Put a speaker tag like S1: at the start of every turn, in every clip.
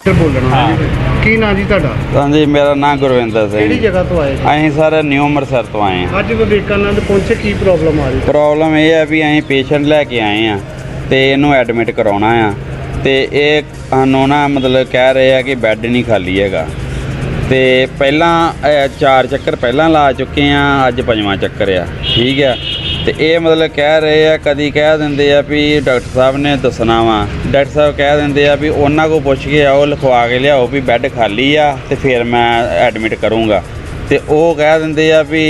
S1: ਤੇ ਬੋਲਣਾ ਜੀ। ਕੀ ਨਾਂ ਜੀ ਤੁਹਾਡਾ?
S2: ਹਾਂਜੀ ਮੇਰਾ ਨਾਮ ਗੁਰਵਿੰਦਰ
S1: ਕਿਹੜੀ
S2: ਸਿੰਘ
S1: ਜਗ੍ਹਾ ਤੋਂ ਆਏ ਜੀ
S2: ਅਸੀਂ ਸਰ ਨਿਊ ਅੰਮ੍ਰਿਤਸਰ ਤੋਂ ਆਏ ਹਾਂ।
S1: ਅੱਜ ਵਿਵੇਕਾਨੰਦ ਪਹੁੰਚੇ ਕੀ ਪ੍ਰੋਬਲਮ ਆ ਰਹੀ?
S2: ਪ੍ਰੋਬਲਮ ਇਹ ਹੈ ਵੀ ਅਸੀਂ ਪੇਸ਼ੈਂਟ ਲੈ ਕੇ ਆਏ ਆ ਤੇ ਇਹਨੂੰ ਐਡਮਿਟ ਕਰਾਉਣਾ ਆ। ਤੇ ਇਹ ਸਾਨੂੰ ਨਾ ਮਤਲਬ ਕਹਿ ਰਹੇ ਆ ਕਿ ਬੈੱਡ ਨਹੀਂ ਖਾਲੀ ਹੈਗਾ। ਤੇ ਪਹਿਲਾਂ ਚਾਰ ਚੱਕਰ ਪਹਿਲਾਂ ਲਾ ਚੁੱਕੇ ਆ ਅੱਜ ਪੰਜਵਾਂ ਚੱਕਰ ਆ। ਠੀਕ ਆ। ਤੇ ਇਹ ਮਤਲਬ ਕਹਿ ਰਹੇ ਆ ਕਦੀ ਕਹਿ ਦਿੰਦੇ ਆ ਵੀ ਡਾਕਟਰ ਸਾਹਿਬ ਨੇ ਦੱਸਣਾ ਵਾ। ਡਾਕਟਰ ਸਾਹਿਬ ਕਹਿ ਦਿੰਦੇ ਆ ਵੀ ਉਹਨਾਂ ਕੋ ਪੁੱਛ ਕੇ ਆਓ ਲਿਖਵਾ ਕੇ ਲਿਆਓ ਵੀ ਬੈੱਡ ਖਾਲੀ ਆ ਤੇ ਫਿਰ ਮੈਂ ਐਡਮਿਟ ਕਰੂੰਗਾ। ਤੇ ਉਹ ਕਹਿ ਦਿੰਦੇ ਆ ਵੀ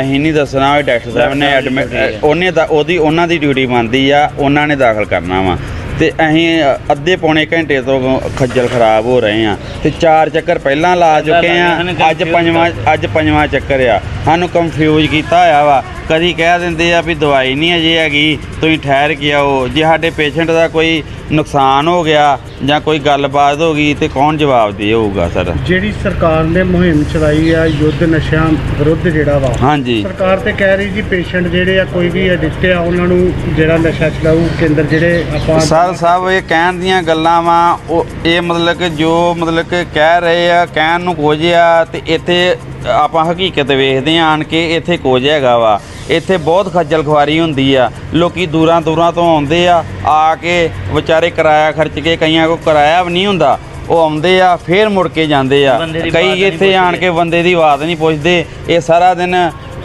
S2: ਅਸੀਂ ਨਹੀਂ ਦੱਸਣਾ ਵੀ ਡਾਕਟਰ ਸਾਹਿਬ ਨੇ ਐਡਮਿਟ ਉਹਨੇ ਦਾ ਉਹਦੀ ਉਹਨਾਂ ਦੀ ਡਿਊਟੀ ਬਣਦੀ ਆ ਉਹਨਾਂ ਨੇ ਦਾਖਲ ਕਰਨਾ ਵਾ। ਤੇ ਅਸੀਂ ਅੱਧੇ ਪੌਣੇ ਘੰਟੇ ਤੋਂ ਖੱਜਲ ਖਰਾਬ ਹੋ ਰਹੇ ਆ। ਤੇ ਚਾਰ ਚੱਕਰ ਪਹਿਲਾਂ ਲਾ ਚੁੱਕੇ ਆ ਅੱਜ ਪੰਜਵਾਂ ਅੱਜ ਪੰਜਵਾਂ ਚੱਕਰ ਆ। ਸਾਨੂੰ ਕੰਫਿਊਜ਼ ਕੀਤਾ ਹੋਇਆ ਵਾ। ਕਦੀ ਕਹਿ ਦਿੰਦੇ ਆ ਵੀ ਦਵਾਈ ਨਹੀਂ ਅਜੇ ਹੈਗੀ ਤੁਸੀਂ ਠਹਿਰ ਕੇ ਆਓ। ਜੇ ਸਾਡੇ ਪੇਸ਼ੈਂਟ ਦਾ ਕੋਈ ਨੁਕਸਾਨ ਹੋ ਗਿਆ ਜਾਂ ਕੋਈ ਗੱਲਬਾਤ ਹੋ ਗਈ ਤੇ ਕੌਣ ਜਵਾਬ ਦੇ ਹੋਊਗਾ ਸਰ?
S1: ਜਿਹੜੀ ਸਰਕਾਰ ਨੇ ਮੁਹਿੰਮ ਚਲਾਈ ਆ ਯੁੱਧ ਨਸ਼ਿਆਂ ਵਿਰੁੱਧ ਜਿਹੜਾ ਵਾ
S2: ਹਾਂਜੀ।
S1: ਸਰਕਾਰ ਤੇ ਕਹਿ ਰਹੀ ਜੀ ਪੇਸ਼ੈਂਟ ਜਿਹੜੇ ਆ ਕੋਈ ਵੀ ਐਡਿਕਟ ਆ ਉਹਨਾਂ ਨੂੰ ਜਿਹੜਾ ਨਸ਼ਾ ਛਡਾਊ ਕੇਂਦਰ ਜਿਹੜੇ ਆਪਾਂ
S2: ਸਰ ਸਾਹਿਬ ਇਹ ਕਹਿਣ ਦੀਆਂ ਗੱਲਾਂ ਵਾ ਉਹ ਇਹ ਮਤਲਬ ਕਿ ਜੋ ਮਤਲਬ ਕਿ ਕਹਿ ਰਹੇ ਆ ਕਹਿਣ ਨੂੰ ਕੁਝ ਆ ਤੇ ਇੱਥੇ ਆਪਾਂ ਹਕੀਕਤ ਵੇਖਦੇ ਆਂ ਆਣ ਕੇ ਇੱਥੇ ਕੁਝ ਹੈਗਾ ਵਾ। ਇੱਥੇ ਬਹੁਤ ਖੱਜਲ ਖੁਆਰੀ ਹੁੰਦੀ ਆ। ਲੋਕੀ ਦੂਰਾਂ ਦੂਰਾਂ ਤੋਂ ਆਉਂਦੇ ਆ ਆ ਕੇ ਵਿਚਾਰੇ ਕਿਰਾਇਆ ਖਰਚ ਕੇ ਕਈਆਂ ਕੋ ਕਿਰਾਇਆ ਵੀ ਨਹੀਂ ਹੁੰਦਾ। ਉਹ ਆਉਂਦੇ ਆ ਫੇਰ ਮੁੜ ਕੇ ਜਾਂਦੇ ਆ। ਕਈ ਇੱਥੇ ਆਣ ਕੇ ਬੰਦੇ ਦੀ ਆਵਾਜ਼ ਨਹੀਂ ਪੁੱਛਦੇ। ਇਹ ਸਾਰਾ ਦਿਨ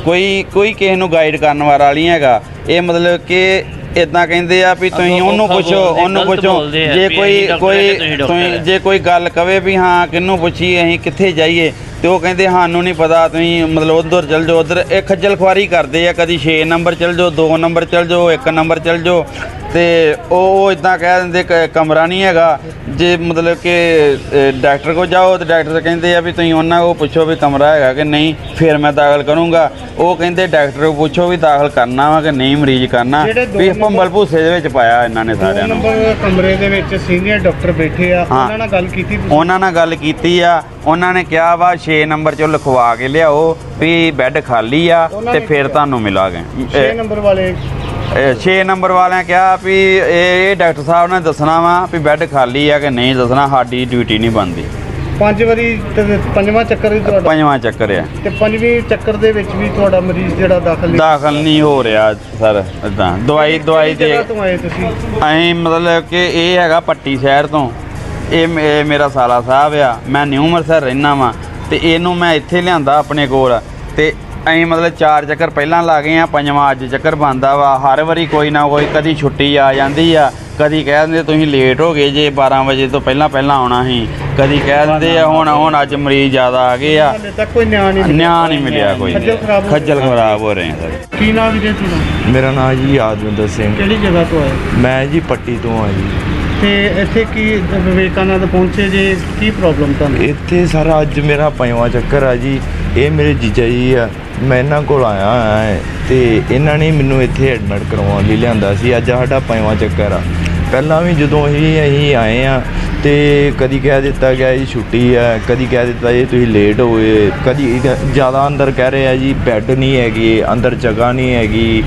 S2: ਕੋਈ ਕੋਈ ਕਿਸੇ ਨੂੰ ਗਾਈਡ ਕਰਨ ਵਾਲਾ ਨਹੀਂ ਹੈਗਾ। ਇਹ ਮਤਲਬ ਕਿ ਇਦਾਂ ਕਹਿੰਦੇ ਆ ਵੀ ਤੁਸੀਂ ਉਹਨੂੰ ਪੁੱਛੋ ਉਹਨੂੰ ਪੁੱਛੋ। ਜੇ ਕੋਈ ਕੋਈ। ਜੇ ਕੋਈ ਗੱਲ ਕਵੇ ਵੀ ਹਾਂ ਕਿਹਨੂੰ ਪੁੱਛੀ ਅਸੀਂ ਕਿੱਥੇ ਜਾਈਏ? ਤੇ ਉਹ ਕਹਿੰਦੇ ਸਾਨੂੰ ਨਹੀਂ ਪਤਾ ਤੁਸੀਂ ਮਤਲਬ ਉਧਰ ਚਲ ਜਾਓ ਉਧਰ ਇਹ ਖੱਜਲ ਖੁਆਰੀ ਕਰਦੇ ਆ ਕਦੀ 6 ਨੰਬਰ ਚਲ ਜਾਓ 2 ਨੰਬਰ ਚਲ ਜਾਓ 1 ਨੰਬਰ ਚਲ ਜਾਓ। ਤੇ ਉਹ ਉਹ ਇਦਾਂ ਕਹਿ ਦਿੰਦੇ ਕ- ਕਮਰਾ ਨਹੀਂ ਹੈਗਾ। ਜੇ ਮਤਲਬ ਕਿ ਡਾਕਟਰ ਕੋ ਜਾਓ ਤੇ ਡਾਕਟਰ ਕਹਿੰਦੇ ਆ ਵੀ ਤੁਸੀਂ ਉਹਨਾਂ ਕੋ ਪੁੱਛੋ ਵੀ ਕਮਰਾ ਹੈਗਾ ਕਿ ਨਹੀਂ ਫਿਰ ਮੈਂ ਦਾਖਲ ਕਰੂੰਗਾ। ਉਹ ਕਹਿੰਦੇ ਡਾਕਟਰ ਕੋ ਪੁੱਛੋ ਵੀ ਦਾਖਲ ਕਰਨਾ ਵਾ ਕਿ ਨਹੀਂ ਮਰੀਜ਼ ਕਰਨਾ।
S1: ਦੋ
S2: ਵੀ ਭੰਬਲ ਭੂਸੇ ਦੇ ਵਿੱਚ ਪਾਇਆ ਇਹਨਾਂ ਨੇ
S1: ਦੋ
S2: ਸਾਰਿਆਂ ਨੂੰ।
S1: ਨੰਬਰ ਕਮਰੇ ਦੇ ਵਿੱਚ ਸੀਨੀਅਰ ਡਾਕਟਰ ਬੈਠੇ ਆ। ਉਹਨਾਂ ਨਾਲ ਗੱਲ ਕੀਤੀ
S2: ਉਹਨਾਂ ਨਾਲ ਗੱਲ ਕੀਤੀ ਆ ਉਹਨਾਂ ਨੇ ਕਿਹਾ ਵਾ 6 ਨੰਬਰ ਚੋਂ ਲਿਖਵਾ ਕੇ ਲਿਆਓ ਵੀ ਬੈੱਡ ਖਾਲੀ ਆ ਤੇ ਫਿਰ। ਤੁਹਾਨੂੰ ਮਿਲਾਂਗੇ
S1: 6 ਨੰਬਰ ਵਾਲੇ।
S2: 6 ਨੰਬਰ ਵਾਲਿਆਂ ਕਿਹਾ ਵੀ ਇਹ ਡਾਕਟਰ ਸਾਹਿਬ ਨੇ ਦੱਸਣਾ ਵਾ ਵੀ ਬੈੱਡ ਖਾਲੀ ਆ ਕਿ ਨਹੀਂ ਦੱਸਣਾ ਸਾਡੀ ਡਿਊਟੀ ਨਹੀਂ ਬਣਦੀ।
S1: ਪੰਜ ਵਾਰੀ ਤੇ ਪੰਜਵਾਂ ਚੱਕਰ ਹੀ ਤੁਹਾਡਾ।
S2: ਪੰਜਵਾਂ ਚੱਕਰ ਆ।
S1: ਤੇ ਪੰਜਵੀਂ ਚੱਕਰ ਦੇ ਵਿੱਚ ਵੀ ਤੁਹਾਡਾ ਮਰੀਜ਼ ਜਿਹੜਾ ਦਾਖਲ ਨਹੀਂ
S2: ਦਾਖਲ ਨਹੀਂ ਹੋ ਰਿਹਾ ਸਰ ਇਦਾਂ ਦਵਾਈ ਦਵਾਈ ਦੇ ਅਸੀਂ ਮਤਲਬ ਕਿ ਇਹ ਹੈਗਾ ਪੱਟੀ ਸ਼ਹਿਰ ਤੋਂ। ਇਹ ਮੇਰਾ ਸਾਲਾ ਸਾਹਿਬ ਆ। ਮੈਂ ਨਿਊ ਅੰਮ੍ਰਿਤਸਰ ਰਹਿਣਾ ਵਾਂ। ਤੇ ਇਹਨੂੰ ਮੈਂ ਇੱਥੇ ਲਿਆਂਦਾ ਆਪਣੇ ਕੋਲ। ਤੇ ਅਸੀਂ ਮਤਲਬ ਚਾਰ ਚੱਕਰ ਪਹਿਲਾਂ ਲਾ ਗਏ ਆ ਪੰਜਵਾਂ ਅੱਜ ਚੱਕਰ ਬੰਦਾ ਵਾ। ਹਰ ਵਾਰੀ ਕੋਈ ਨਾ ਕੋਈ ਕਦੀ ਛੁੱਟੀ ਆ ਜਾਂਦੀ ਆ। ਕਦੀ ਕਹਿ ਦਿੰਦੇ ਤੁਸੀਂ ਲੇਟ ਹੋ ਗਏ ਜੇ 12 ਵਜੇ ਤੋਂ ਪਹਿਲਾਂ ਪਹਿਲਾਂ ਆਉਣਾ ਸੀ। ਕਦੀ ਕਹਿ ਦਿੰਦੇ ਆ ਹੁਣ ਹੁਣ ਅੱਜ ਮਰੀਜ਼ ਜ਼ਿਆਦਾ ਆ ਗਏ ਆ।
S1: ਹਾਲੇ ਤੱਕ ਕੋਈ ਨਿਆਂ ਨਹੀਂ ਮਿਲਿਆ।
S2: ਨਿਆਂ ਨਹੀਂ ਮਿਲਿਆ ਕੋਈ।
S1: ਖੱਜਲ ਖਰਾਬ ਹੋ
S2: ਖੱਜਲ ਖਰਾਬ ਹੋ ਰਹੇ ਆ ਸਰ।
S1: ਕੀ ਨਾਮ ਵੀਰੇ ਤੁਹਾਡਾ?
S3: ਮੇਰਾ ਨਾਮ ਜੀ ਯਾਦਵਿੰਦਰ ਸਿੰਘ।
S1: ਕਿਹੜੀ ਜਗ੍ਹਾ ਤੋਂ ਆਏ?
S3: ਮੈਂ ਜੀ ਪੱਟੀ ਤੋਂ ਆ ਜੀ।
S1: ਤੇ ਇੱਥੇ ਕੀ ਵਿਵੇਕਾਨੰਦ ਪਹੁੰਚੇ ਜੇ? ਕੀ ਪ੍ਰੋਬਲਮ ਤੁਹਾਨੂੰ?
S3: ਇੱਥੇ ਸਾਰਾ, ਅੱਜ ਮੇਰਾ ਪੰਜਵਾਂ ਚੱਕਰ ਆ ਜੀ। ਇਹ ਮੇਰੇ ਜੀਜਾ ਜੀ ਆ। ਮੈਂ ਇਹਨਾਂ ਕੋਲ ਆਇਆ ਹੋਇਆ ਹੈ ਤੇ ਇਹਨਾਂ ਨੇ ਮੈਨੂੰ ਇੱਥੇ ਐਡਮਿਟ ਕਰਵਾਉਣ ਲਈ ਲਿਆਂਦਾ ਸੀ। ਅੱਜ ਸਾਡਾ ਪੰਜਵਾਂ ਚੱਕਰ ਆ। ਪਹਿਲਾਂ ਵੀ ਜਦੋਂ ਅਸੀਂ ਅਸੀਂ ਆਏ ਆ ਤੇ ਕਦੀ ਕਹਿ ਦਿੱਤਾ ਗਿਆ ਜੀ ਛੁੱਟੀ ਆ, ਕਦੀ ਕਹਿ ਦਿੱਤਾ ਜੀ ਤੁਸੀਂ ਲੇਟ ਹੋਏ ਕਦੀ ਜ਼ਿਆਦਾ ਅੰਦਰ ਕਹਿ ਰਹੇ ਆ ਜੀ ਬੈੱਡ ਨਹੀਂ ਹੈਗੇ, ਅੰਦਰ ਜਗ੍ਹਾ ਨਹੀਂ ਹੈਗੀ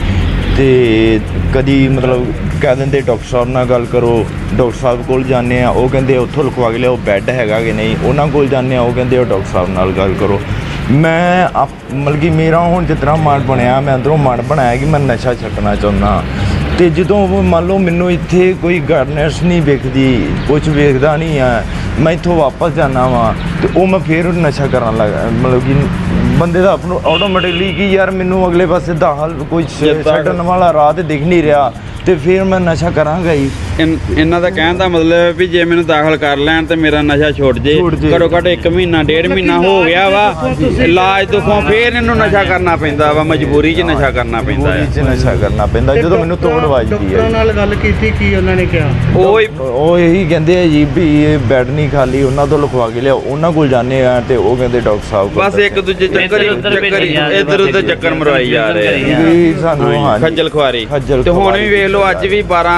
S3: ਤੇ ਕਦੀ ਮਤਲਬ ਕਹਿ ਦਿੰਦੇ ਡਾਕਟਰ ਸਾਹਿਬ ਨਾਲ ਗੱਲ ਕਰੋ। ਡਾਕਟਰ ਸਾਹਿਬ ਕੋਲ ਜਾਂਦੇ ਆ ਉਹ ਕਹਿੰਦੇ ਉੱਥੋਂ ਲਿਖਵਾ ਕੇ ਲਿਆਓ ਬੈੱਡ ਹੈਗਾ ਕਿ ਨਹੀਂ? ਉਹਨਾਂ ਕੋਲ ਜਾਂਦੇ ਆ ਉਹ ਕਹਿੰਦੇ ਉਹ ਡਾਕਟਰ ਸਾਹਿਬ ਨਾਲ ਗੱਲ ਕਰੋ। ਮੈਂ ਆਪ- ਮਤਲਬ ਕਿ ਮੇਰਾ ਹੁਣ ਜਿਤਨਾ ਮਨ ਬਣਿਆ ਮੈਂ ਅੰਦਰੋਂ ਮਨ ਬਣਾਇਆ ਕਿ ਮੈਂ ਨਸ਼ਾ ਛੱਡਣਾ ਚਾਹੁੰਦਾ। ਤੇ ਜਦੋਂ ਮੰਨ ਲਓ ਮੈਨੂੰ ਇੱਥੇ ਕੋਈ ਗਾਰਡਨਰਸ ਨਹੀਂ ਵੇਖਦੀ ਕੁਝ ਵੇਖਦਾ ਨਹੀਂ ਆ ਮੈਂ ਇੱਥੋਂ ਵਾਪਸ ਜਾਣਾ ਵਾਂ ਤੇ ਉਹ ਮੈਂ ਫੇਰ ਨਸ਼ਾ ਕਰਨ ਲੱਗ ਮਤਲਬ ਕਿ ਬੰਦੇ ਦਾ ਆਪਣਾ ਆਟੋਮੈਟਿਕਲੀ ਕਿ ਯਾਰ ਮੈਨੂੰ ਅਗਲੇ ਪਾਸੇ ਦਾਖਲ ਕੋਈ ਛ-
S2: ਜਿੱਦਾਂ-
S3: ਛੱਡਣ ਵਾਲਾ ਰਾਹ ਤੇ ਦਿਖ ਨਹੀਂ ਰਿਹਾ। ਤੇ ਫਿਰ ਮੈਂ ਨਸ਼ਾ ਕਰਾਂਗਾ ਹੀ
S2: ਇਨ- ਇਹਨਾਂ ਦਾ ਕਹਿਣ ਦਾ ਮਤਲਬ ਹੈ ਵੀ ਜੇ ਮੈਨੂੰ ਦਾਖਲ ਕਰ ਲੈਣ ਤੇ ਮੇਰਾ ਨਸ਼ਾ ਛੁੱਟ ਜੇ।
S3: ਛੁੱਟ ਜੇ।
S2: ਘੱਟੋ ਘੱਟ 1 ਮਹੀਨਾ ਡੇਢ ਮਹੀਨਾ ਹੋ ਗਿਆ ਵਾ। ਇਲਾਜ ਤੋਂ ਫੇਰ ਇਹਨੂੰ ਨਸ਼ਾ ਕਰਨਾ ਪੈਂਦਾ ਵਾ ਮਜਬੂਰੀ 'ਚ ਨਸ਼ਾ ਕਰਨਾ ਪੈਂਦਾ
S3: ਬੋਡੀ 'ਚ
S2: ਹੈ
S3: ਨਸ਼ਾ ਕਰਨਾ ਪੈਂਦਾ।
S1: ਤੇ
S3: ਜਦੋਂ ਮੈਨੂੰ ਤੋੜ
S1: ਡਾਕਟਰਾਂ-
S3: ਵੱਜਦੀ
S1: ਡਾਕਟਰਾਂ
S3: ਹੈ
S1: ਨਾਲ ਗੱਲ ਕੀਤੀ ਕੀ ਉਹਨਾਂ ਨੇ ਕਿਹਾ?
S2: ਉਹ ਹੀ
S3: ਉਹ ਇਹੀ ਕਹਿੰਦੇ ਆ ਜੀ ਵੀ ਇਹ ਬੈੱਡ ਨਹੀਂ ਖਾਲੀ ਉਹਨਾਂ ਤੋਂ ਲਿਖਵਾ ਕੇ ਲਿਆਓ। ਉਹਨਾਂ ਕੋਲ ਜਾਂਦੇ ਆ ਤੇ ਉਹ ਕਹਿੰਦੇ ਡਾਕਟਰ ਸਾਹਿਬ ਕੋਲ
S2: ਬਸ ਇੱਕ ਦੂਜੇ ਚੱਕਰ ਹੀ
S4: ਇੱਧਰ-ਉੱਧਰ
S2: ਚੱਕਰ ਹੀ
S4: ਭੇਜੀ ਜਾ ਰਹੇ
S2: ਇੱਧਰ ਉੱਧਰ ਚੱਕਰ ਮਰਵਾਈ ਜਾ ਰਹੇ ਆ।
S3: ਵੀ ਸਾਨੂੰ ਹਾਂ
S2: ਖੱਜਲ ਖੁਆਰੀ। ਤੇ ਹੁਣ। ਵੀ ਵੇਖ ਲਓ ਅੱਜ ਵੀ 12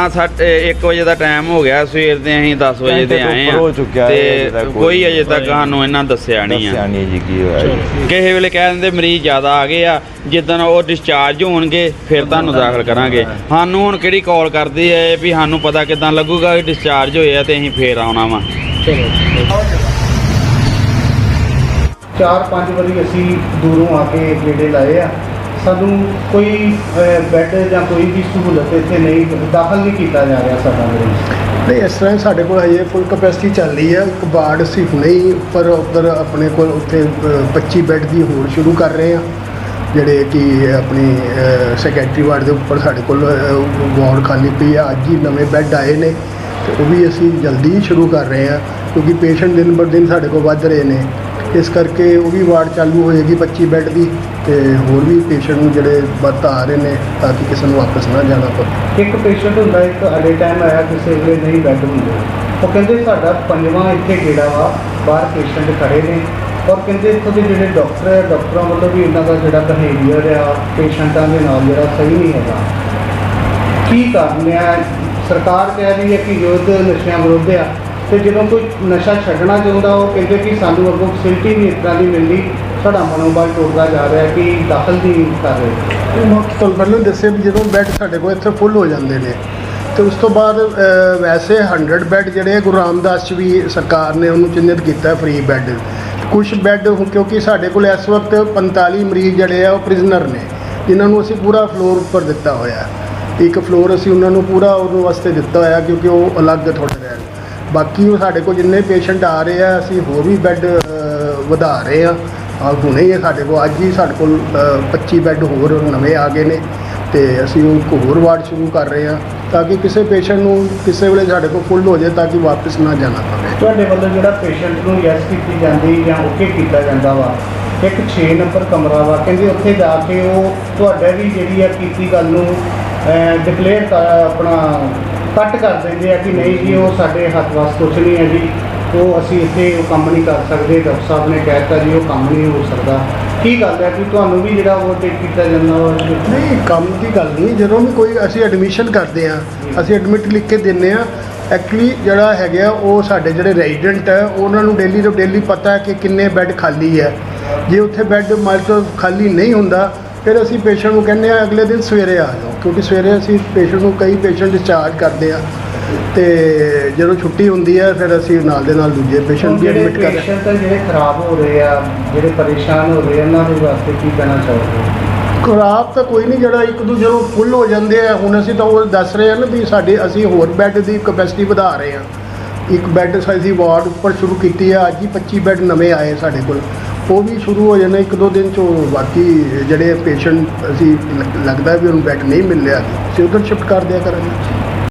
S2: 1 ਵਜੇ ਦਾ ਟਾਈਮ ਹੋ ਗਿਆ ਸਵੇਰ ਦੇ ਅਸੀਂ 10 ਵਜੇ ਦੇ ਆਏ ਆ
S3: ਹੋ ਹੈ,
S2: ਤੇ ਕੋਈ ਅਜੇ ਤੱਕ ਸਾਨੂੰ ਇਹਨਾਂ ਦੱਸਿਆ ਨਹੀਂ
S3: ਦੱਸਿਆ
S2: ਆ
S3: ਨਹੀਂ ਜੀ ਕੀ ਹੋਇਆ
S2: ਕਿਸੇ ਵੇਲੇ ਕਹਿ ਦਿੰਦੇ ਮਰੀਜ਼ ਜ਼ਿਆਦਾ ਆ ਗਏ ਆ ਜਿੱਦਣ ਉਹ ਡਿਸਚਾਰਜ ਹੋਣਗੇ ਫਿਰ ਤੁਹਾਨੂੰ ਦਾਖਲ ਕਰਾਂਗੇ। ਸਾਨੂੰ ਹੁਣ ਕਿਹੜੀ ਕਾਲ ਕਰਦੇ ਆ ਵੀ ਸਾਨੂੰ ਪਤਾ ਕਿਦਾਂ ਲੱਗੂਗਾ ਕਿ ਡਿਸਚਾਰਜ ਹੋਏ ਆ ਤੇ ਅਸੀਂ ਫੇਰ ਆਉਣਾ ਵਾ।
S1: ਚਾਰ ਪੰਜ ਵਾਰੀ ਅਸੀਂ ਦੂਰੋਂ ਆ ਕੇ ਗੇੜੇ ਲਾਏ ਆ। ਸਾਨੂੰ ਕੋਈ ਬੈੱਡ ਜਾਂ ਕੋਈ ਵੀ ਸਹੂਲਤ ਇੱਥੇ ਨਹੀਂ ਦਾਖਲ ਨਹੀਂ ਕੀਤਾ ਜਾ ਰਿਹਾ ਸਾਡਾ ਮਰੀਜ਼
S4: ਨਹੀਂ ਇਸ ਤਰ੍ਹਾਂ ਹੀ ਸਾਡੇ ਕੋਲ ਹਜੇ ਫੁੱਲ ਕਪੈਸਿਟੀ ਚੱਲ ਰਹੀ ਹੈ। ਇੱਕ ਵਾਰਡ ਸਿਰਫ ਨਹੀਂ ਹੀ ਉੱਪਰ ਉੱਧਰ ਆਪਣੇ ਕੋਲ ਉੱਥੇ ਅ, 25 ਬੈੱਡ ਦੀ ਹੋਰ ਸ਼ੁਰੂ ਕਰ ਰਹੇ ਹਾਂ। ਜਿਹੜੇ ਕਿ ਆਪਣੀ ਸੈਕਟਰੀ ਵਾਰਡ ਦੇ ਉੱਪਰ ਸਾਡੇ ਕੋਲ ਵਾਰਡ ਖਾਲੀ ਪਈ ਆ ਅੱਜ ਹੀ ਨਵੇਂ ਬੈੱਡ ਆਏ ਨੇ ਤੇ ਉਹ ਵੀ ਅਸੀਂ ਜਲਦੀ ਹੀ ਸ਼ੁਰੂ ਕਰ ਰਹੇ ਹਾਂ ਕਿਉਂਕਿ ਪੇਸ਼ੈਂਟ ਦਿਨ ਬਰ ਦਿਨ ਸਾਡੇ ਕੋਲ ਵੱਧ ਰਹੇ ਨੇ। ਇਸ ਕਰਕੇ ਉਹ ਵੀ ਵਾਰਡ ਚਾਲੂ ਹੋਏਗੀ 25 ਬੈੱਡ ਦੀ। ਤੇ ਹੋਰ ਵੀ ਪੇਸ਼ੈਂਟ ਨੂੰ ਜਿਹੜੇ ਵੱਧ ਆ ਰਹੇ ਨੇ ਤਾਂ ਕਿ ਕਿਸੇ ਨੂੰ ਵਾਪਸ ਨਾ ਜਾਣਾ ਪਵੇ।
S1: ਇੱਕ ਪੇਸ਼ੈਂਟ ਹੁੰਦਾ, ਇੱਕ ਅਡੇ ਟਾਈਮ ਆਇਆ ਕਿਸੇ ਵੇਲੇ ਨਹੀਂ ਬੈੱਡ ਹੁੰਦੇ। ਉਹ ਕਹਿੰਦੇ ਸਾਡਾ ਪੰਜਵਾਂ ਇੱਥੇ ਗੇੜਾ ਵਾ, ਬਾਹਰ ਪੇਸ਼ੈਂਟ ਖੜੇ ਨੇ। ਔਰ ਕਹਿੰਦੇ ਇੱਥੋਂ ਦੇ ਜਿਹੜੇ ਡਾਕਟਰ ਹੈ ਡਾਕਟਰਾਂ ਵੱਲੋਂ ਵੀ ਇਹਨਾਂ ਦਾ ਜਿਹੜਾ ਬਿਹੇਵੀਅਰ ਆ ਪੇਸ਼ੈਂਟਾਂ ਦੇ ਨਾਲ ਜਿਹੜਾ ਸਹੀ ਨਹੀਂ ਹੈਗਾ। ਕੀ ਕਾਰਨ ਹੈ ਸਰਕਾਰ ਕਹਿ ਰਹੀ ਹੈ ਕਿ ਯੁੱਧ ਨਸ਼ਿਆਂ ਵਿਰੁੱਧ ਆ। ਤੇ ਜਦੋਂ ਕੋਈ ਨਸ਼ਾ ਛੱਡਣਾ ਚਾਹੁੰਦਾ, ਉਹ ਕਹਿੰਦੇ ਕਿ ਸਾਨੂੰ ਅੱਗੋਂ ਫੈਸਿਲਿਟੀ ਨਹੀਂ ਇਸ ਤਰ੍ਹਾਂ ਦੀ ਮਿਲਦੀ। ਤੁਹਾਡਾ ਮਨੋਬਲ ਟੁੱਟਦਾ ਜਾ ਰਿਹਾ ਕਿ ਦਾਖਲ ਦੀ ਕਰ ਰਹੇ
S4: ਮੈਂ ਤੁਹਾਨੂੰ ਪਹਿਲਾਂ ਦੱਸਿਆ ਵੀ ਜਦੋਂ ਬੈੱਡ ਸਾਡੇ ਕੋਲ ਇੱਥੇ ਫੁੱਲ ਹੋ ਜਾਂਦੇ ਨੇ ਤੇ ਉਸ ਤੋਂ ਬਾਅਦ ਅ, ਵੈਸੇ 100 ਬੈੱਡ ਜਿਹੜੇ ਆ, ਗੁਰੂ ਰਾਮਦਾਸ 'ਚ ਵੀ ਸਰਕਾਰ ਨੇ ਉਹਨੂੰ ਚਿੰਨ੍ਹਿਤ ਕੀਤਾ ਫ੍ਰੀ ਬੈੱਡ ਕੁਝ ਬੈੱਡ ਕਿਉਂਕਿ ਸਾਡੇ ਕੋਲ ਇਸ ਵਕਤ 45 ਮਰੀਜ਼ ਜਿਹੜੇ ਆ ਉਹ ਪ੍ਰਿਜ਼ਨਰ ਨੇ ਜਿਨ੍ਹਾਂ ਨੂੰ ਅਸੀਂ ਪੂਰਾ ਫਲੋਰ ਉੱਪਰ ਦਿੱਤਾ ਹੋਇਆ। ਹੈ। ਇੱਕ ਫਲੋਰ ਅਸੀਂ ਉਹਨਾਂ ਨੂੰ ਪੂਰਾ ਉਹਦੇ ਵਾਸਤੇ ਦਿੱਤਾ ਹੋਇਆ ਕਿਉਂਕਿ ਉਹ ਅਲੱਗ ਥੋੜ੍ਹੇ ਰਹਿਣ। ਬਾਕੀ ਉਹ ਸਾਡੇ ਕੋਲ ਜਿੰਨੇ ਪੇਸ਼ੈਂਟ ਆ ਰਹੇ ਆ ਅਸੀਂ ਹੋਰ ਵੀ ਬੈੱਡ ਵਧਾ ਰਹੇ ਆ। ਆ ਹੁਣੇ ਹੀ ਸਾਡੇ ਕੋਲ ਅੱਜ ਹੀ ਸਾਡੇ ਕੋਲ ਅ, 25 ਬੈੱਡ ਹੋਰ ਨਵੇਂ ਆ ਗਏ ਨੇ ਤੇ ਅਸੀਂ ਉਹ ਇੱਕ ਹੋਰ ਵਾਰਡ ਸ਼ੁਰੂ ਕਰ ਰਹੇ ਹਾਂ ਤਾਂ ਕਿ ਕਿਸੇ ਪੇਸ਼ੈਂਟ ਨੂੰ ਕਿਸੇ ਵੇਲੇ ਸਾਡੇ ਕੋਲ ਫੁੱਲ ਹੋ ਜਾਏ ਤਾਂ ਕਿ ਵਾਪਸ ਨਾ ਜਾਣਾ ਪਵੇ।
S1: ਤੁਹਾਡੇ ਵੱਲੋਂ ਜਿਹੜਾ ਪੇਸ਼ੈਂਟ ਨੂੰ ਯੈਸ ਕੀਤੀ ਜਾਂਦੀ ਜਾਂ ਓਕੇ ਕੀਤਾ ਜਾਂਦਾ ਵਾ ਇੱਕ 6 ਨੰਬਰ ਕਮਰਾ ਵਾ ਕਹਿੰਦੇ ਉੱਥੇ ਜਾ ਕੇ ਉਹ ਤੁਹਾਡਾ ਵੀ ਜਿਹੜੀ ਆ ਕੀਤੀ ਗੱਲ ਨੂੰ ਡਿਕਲੇਅਰ ਆਪਣਾ ਕੱਟ ਕਰ ਦਿੰਦੇ ਆ ਕਿ ਨਹੀਂ ਜੀ ਉਹ ਸਾਡੇ ਹੱਥ ਵਾਸ ਕੁਛ ਨਹੀਂ ਹੈ ਜੀ। ਉਹ ਅਸੀਂ ਇੱਥੇ ਉਹ ਕੰਮ ਨਹੀਂ ਕਰ ਸਕਦੇ? ਡਾਕਟਰ ਸਾਹਿਬ ਨੇ ਕਹਿ ਦਿੱਤਾ ਜੀ ਉਹ ਕੰਮ ਨਹੀਂ ਹੋ ਸਕਦਾ। ਕੀ ਗੱਲ ਹੈ ਕਿ ਤੁਹਾਨੂੰ ਵੀ ਜਿਹੜਾ ਉਹ ਟੇਕ ਕੀਤਾ ਜਾਂਦਾ ਵਾ
S4: ਨਹੀਂ ਕੰਮ ਦੀ ਗੱਲ ਨਹੀਂ। ਜਦੋਂ ਵੀ ਕੋਈ ਅਸੀਂ ਐਡਮਿਸ਼ਨ ਕਰਦੇ ਆ ਅਸੀਂ ਐਡਮਿਟ ਲਿਖ ਕੇ ਦਿੰਨੇ ਆ ਐਕਚੁਅਲੀ ਜਿਹੜਾ ਹੈਗਾ ਉਹ ਸਾਡੇ ਜਿਹੜੇ ਰੈਜ਼ੀਡੈਂਟ ਹੈ ਉਹਨਾਂ ਨੂੰ ਡੇਲੀ ਤੋਂ ਡੇਲੀ ਪਤਾ ਹੈ ਕਿ ਕਿੰਨੇ ਬੈੱਡ ਖਾਲੀ ਹੈ। ਜੇ ਉੱਥੇ ਬੈੱਡ ਮੰਨ ਲਓ ਖਾਲੀ ਨਹੀਂ ਹੁੰਦਾ ਫਿਰ ਅਸੀਂ ਪੇਸ਼ੈਂਟ ਨੂੰ ਕਹਿੰਦੇ ਆ ਅਗਲੇ ਦਿਨ ਸਵੇਰੇ ਆ ਜਾਓ। ਕਿਉਂਕਿ ਸਵੇਰੇ ਅਸੀਂ ਪੇਸ਼ੈਂਟ ਨੂੰ ਕਈ ਪੇਸ਼ੈਂਟ ਡਿਸਚਾਰਜ ਕਰਦੇ ਆ ਤੇ ਜਦੋਂ ਛੁੱਟੀ ਹੁੰਦੀ ਹੈ ਫਿਰ ਅਸੀਂ ਨਾਲ ਦੇ ਨਾਲ ਦੂਜੇ ਪੇਸ਼ੈਂਟ ਵੀ ਐਡਮਿਟ ਕਰਦੇ
S1: ਪੇਸ਼ੈਂਟ ਜਿਹੜੇ ਖਰਾਬ ਹੋ ਰਹੇ ਆ ਜਿਹੜੇ ਪਰੇਸ਼ਾਨ ਹੋ ਰਹੇ ਆ ਉਹਨਾਂ ਦੇ ਵਾਸਤੇ ਕੀ ਕਹਿਣਾ ਚਾਹੋਗੇ?
S4: ਖਰਾਬ ਤਾਂ ਕੋਈ ਨਹੀਂ ਜਿਹੜਾ ਇੱਕ ਦੂਜੇ ਨੂੰ ਫੁੱਲ ਹੋ ਜਾਂਦੇ ਆ ਹੁਣ ਅਸੀਂ ਤਾਂ ਉਹ ਦੱਸ ਰਹੇ ਹਾਂ ਨਾ ਵੀ ਸਾਡੇ ਅਸੀਂ ਹੋਰ ਬੈੱਡ ਦੀ ਕਪੈਸਿਟੀ ਵਧਾ ਰਹੇ ਹਾਂ ਇੱਕ ਬੈੱਡ ਅਸੀਂ ਵਾਰਡ ਉੱਪਰ ਸ਼ੁਰੂ ਕੀਤੀ ਆ ਅੱਜ ਹੀ 25 ਬੈੱਡ ਨਵੇਂ ਆਏ ਸਾਡੇ ਕੋਲ। ਉਹ ਵੀ ਸ਼ੁਰੂ ਹੋ ਜਾਣੇ ਇੱਕ ਦੋ ਦਿਨ ਚ ਬਾਕੀ ਜਿਹੜੇ ਪੇਸ਼ੈਂਟ ਅਸੀਂ ਲੱਗ- ਲੱਗਦਾ ਵੀ ਉਹਨੂੰ ਬੈੱਡ ਨਹੀਂ ਮਿਲ ਰਿਹਾ ਅਸੀਂ ਉਧਰ ਸ਼ਿਫਟ ਕਰ ਦਿਆ ਕਰਾਂਗੇ।